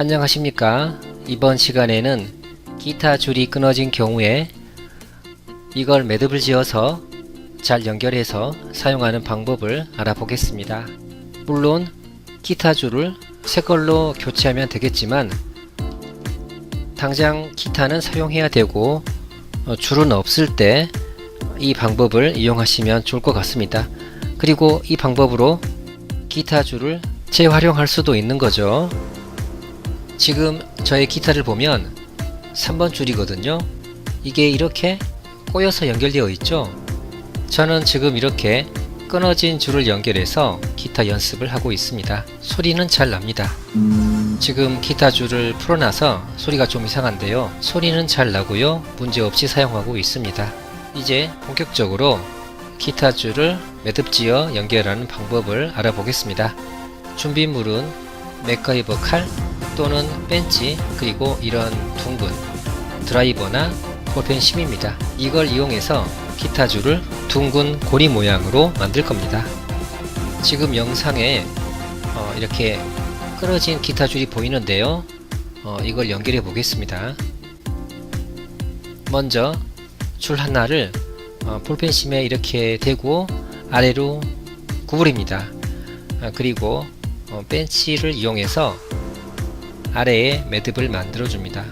안녕하십니까? 이번 시간에는 기타 줄이 끊어진 경우에 이걸 매듭을 지어서 잘 연결해서 사용하는 방법을 알아보겠습니다. 물론 기타 줄을 새 걸로 교체하면 되겠지만 당장 기타는 사용해야 되고 어, 줄은 없을 때 이 방법을 이용하시면 좋을 것 같습니다. 그리고 이 방법으로 기타 줄을 재활용할 수도 있는 거죠 지금 저의 기타를 보면 3번 줄이거든요. 이게 이렇게 꼬여서 연결되어 있죠. 저는 지금 이렇게 끊어진 줄을 연결해서 기타 연습을 하고 있습니다. 소리는 잘 납니다. 지금 기타 줄을 풀어놔서 소리가 좀 이상한데요. 소리는 잘 나고요. 문제없이 사용하고 있습니다. 이제 본격적으로 기타 줄을 매듭지어 연결하는 방법을 알아보겠습니다. 준비물은 맥가이버 칼 또는 벤치 그리고 이런 둥근 드라이버나 볼펜 심입니다. 이걸 이용해서 기타 줄을 둥근 고리 모양으로 만들 겁니다. 지금 영상에 어, 이렇게 끊어진 기타 줄이 보이는데요. 어, 이걸 연결해 보겠습니다. 먼저 줄 하나를 어, 볼펜 심에 이렇게 대고 아래로 구부립니다. 아, 그리고 어, 벤치를 이용해서 아래에 매듭을 만들어 줍니다.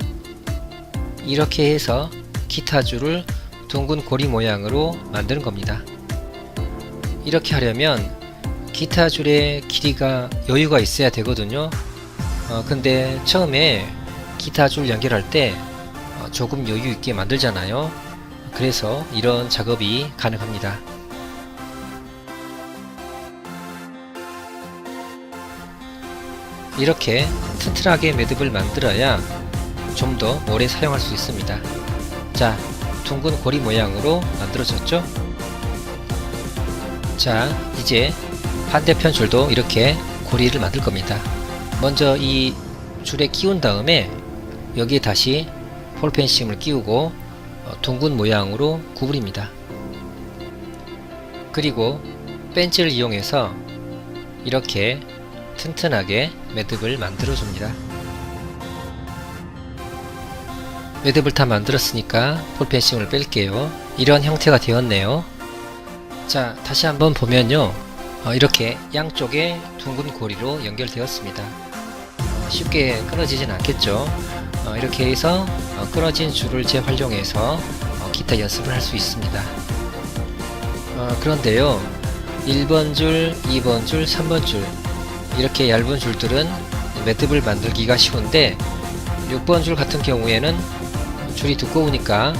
이렇게 해서 기타 줄을 둥근 고리 모양으로 만드는 겁니다. 이렇게 하려면 기타 줄의 길이가 여유가 있어야 되거든요. 어, 근데 처음에 기타 줄 연결할 때 어, 조금 여유 있게 만들잖아요. 그래서 이런 작업이 가능합니다. 이렇게 튼튼하게 매듭을 만들어야 좀 더 오래 사용할 수 있습니다. 자, 둥근 고리 모양으로 만들어졌죠? 자, 이제 반대편 줄도 이렇게 고리를 만들 겁니다. 먼저 이 줄에 끼운 다음에 여기에 다시 볼펜심을 끼우고 어, 둥근 모양으로 구부립니다. 그리고 벤치를 이용해서 이렇게 튼튼하게 매듭을 만들어 줍니다. 매듭을 다 만들었으니까 볼펜싱을 뺄게요. 이런 형태가 되었네요. 자, 다시 한번 보면요. 어, 이렇게 양쪽에 둥근 고리로 연결되었습니다. 어, 쉽게 끊어지진 않겠죠. 어, 이렇게 해서 어, 끊어진 줄을 재활용해서 어, 기타 연습을 할 수 있습니다. 어, 그런데요. 1번 줄, 2번 줄, 3번 줄 이렇게 얇은 줄들은 매듭을 만들기가 쉬운데 6번 줄 같은 경우에는 줄이 두꺼우니까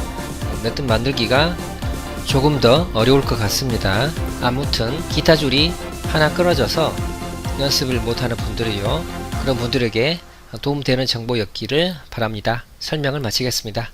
매듭 만들기가 조금 더 어려울 것 같습니다. 아무튼 기타 줄이 하나 끊어져서 연습을 못하는 분들이요. 그런 분들에게 도움되는 정보였기를 바랍니다. 설명을 마치겠습니다.